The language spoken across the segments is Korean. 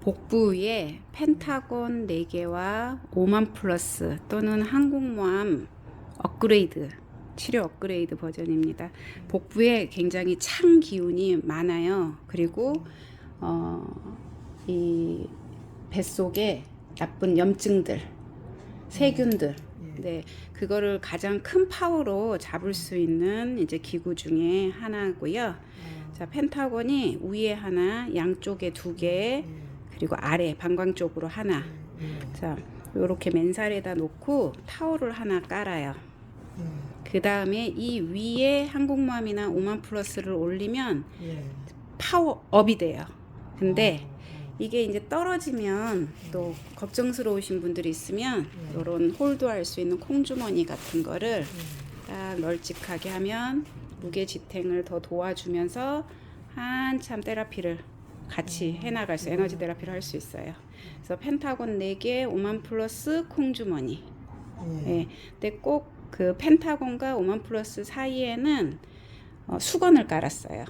복부에 펜타곤 4개와 오만 플러스 또는 항공모함 업그레이드 치료 업그레이드 버전입니다. 복부에 굉장히 찬 기운이 많아요. 그리고 어, 이 뱃속에 나쁜 염증들, 세균들, 네, 그거를 가장 큰 파워로 잡을 수 있는 이제 기구 중에 하나고요. 자, 펜타곤이 위에 하나, 양쪽에 두 개, 그리고 아래 방광 쪽으로 하나. 자, 요렇게 맨살에다 놓고 타올을 하나 깔아요. 그 다음에 이 위에 항공모함이나 오만 플러스를 올리면 파워업이 돼요. 근데 이게 이제 떨어지면 또 걱정스러우신 분들이 있으면 이런 홀드할 수 있는 콩주머니 같은 거를 딱 널찍하게 하면 무게 지탱을 더 도와주면서 한참 테라피를 같이 해나갈 수 에너지 테라피를 할 수 있어요. 그래서 펜타곤 4개, 오만 플러스 콩주머니. 예. 근데 꼭 그 펜타곤과 오만 플러스 사이에는 어, 수건을 깔았어요.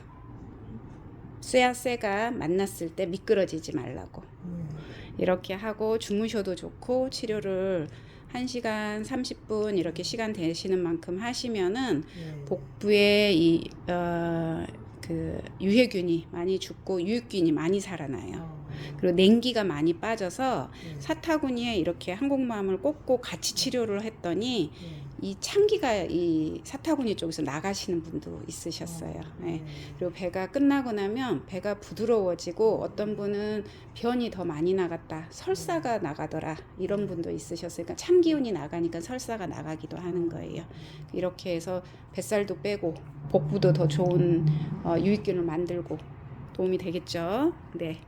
쇠와 쇠가 만났을 때 미끄러지지 말라고. 이렇게 하고 주무셔도 좋고 치료를 1시간 30분 이렇게 시간 되시는 만큼 하시면은 복부에 이, 어, 그 유해균이 많이 죽고 유익균이 많이 살아나요. 그리고 냉기가 많이 빠져서 사타구니에 이렇게 항공모함을 꽂고 같이 치료를 했더니 이 창기가 이 사타구니 쪽에서 나가시는 분도 있으셨어요. 네. 그리고 배가 끝나고 나면 배가 부드러워지고 어떤 분은 변이 더 많이 나갔다, 설사가 나가더라 이런 분도 있으셨어요. 그러니까 찬 기운이 나가니까 설사가 나가기도 하는 거예요. 이렇게 해서 뱃살도 빼고 복부도 더 좋은 어, 유익균을 만들고 도움이 되겠죠. 네.